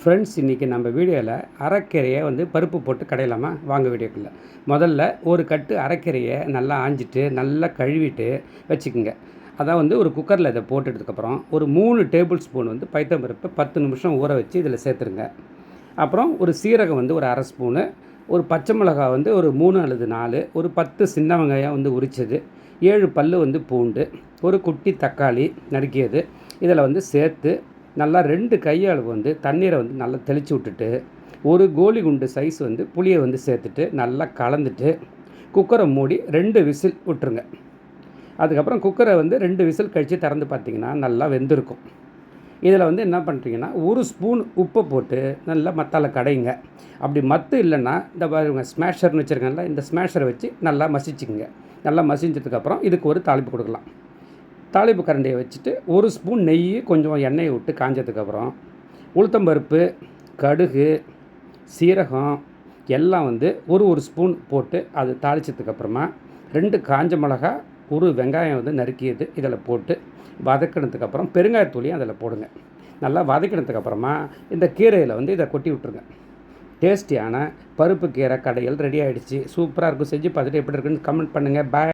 Friends இன்றைக்கி நம்ம வீடியோவில் அரைக்கீரையை வந்து பருப்பு போட்டு கடையலாமா? வாங்க வீடியோக்குள்ளே. முதல்ல ஒரு கட்டு அரைக்கீரையை நல்லா ஆஞ்சிட்டு நல்லா கழுவிட்டு வச்சுக்கோங்க. அதான் வந்து ஒரு குக்கரில் இதை போட்டுட்டதுக்கப்புறம் ஒரு மூணு டேபிள் ஸ்பூன் வந்து பைத்தம்பருப்பை பத்து நிமிஷம் ஊற வச்சு இதில் சேர்த்துருங்க. அப்புறம் ஒரு சீரகம் வந்து ஒரு அரை ஸ்பூனு ஒரு பச்சை மிளகாய் வந்து ஒரு மூணு அல்லது நாலு ஒரு பத்து சின்ன வெங்காயம் வந்து உரிச்சது ஏழு பல் வந்து பூண்டு ஒரு குட்டி தக்காளி நறுக்கியது இதில் வந்து சேர்த்து நல்லா ரெண்டு கையால் வந்து தண்ணீரை வந்து நல்லா தெளித்து விட்டுட்டு ஒரு கோலி குண்டு சைஸ் வந்து புளியை வந்து சேர்த்துட்டு நல்லா கலந்துட்டு குக்கரை மூடி ரெண்டு விசில் விட்டுருங்க. அதுக்கப்புறம் குக்கரை வந்து ரெண்டு விசில் கழித்து திறந்து பார்த்தீங்கன்னா நல்லா வெந்திருக்கும். இதில் வந்து என்ன பண்ணுறீங்கன்னா ஒரு ஸ்பூன் உப்பை போட்டு நல்லா மத்தால கடைங்க. அப்படி மத்து இல்லைன்னா இந்த பாருங்க ஸ்மேஷர்னு வச்சுருக்கேன்ல இந்த ஸ்மேஷரை வச்சு நல்லா மசிச்சுக்குங்க. நல்லா மசிஞ்சதுக்கப்புறம் இதுக்கு ஒரு தாளிப்பு கொடுக்கலாம். தாளிப்பு கரண்டியை வச்சுட்டு ஒரு ஸ்பூன் நெய் கொஞ்சம் எண்ணெயை விட்டு காஞ்சதுக்கப்புறம் உளுத்தம்பருப்பு கடுகு சீரகம் எல்லாம் வந்து ஒரு ஒரு ஸ்பூன் போட்டு அது தாளிச்சதுக்கப்புறமா ரெண்டு காஞ்ச மிளகா ஒரு வெங்காயம் வந்து நறுக்கியது இதில் போட்டு வதக்கினதுக்கப்புறம் பெருங்காயத்தூளியும் அதில் போடுங்க. நல்லா வதக்கினதுக்கப்புறமா இந்த கீரையில் வந்து இதை கொட்டி விட்ருங்க டேஸ்டியான பருப்பு கீரை கடையில் ரெடி ஆகிடுச்சு சூப்பராக இருக்கும். செஞ்சு பார்த்துட்டு எப்படி இருக்குன்னு கமெண்ட் பண்ணுங்கள் பாய்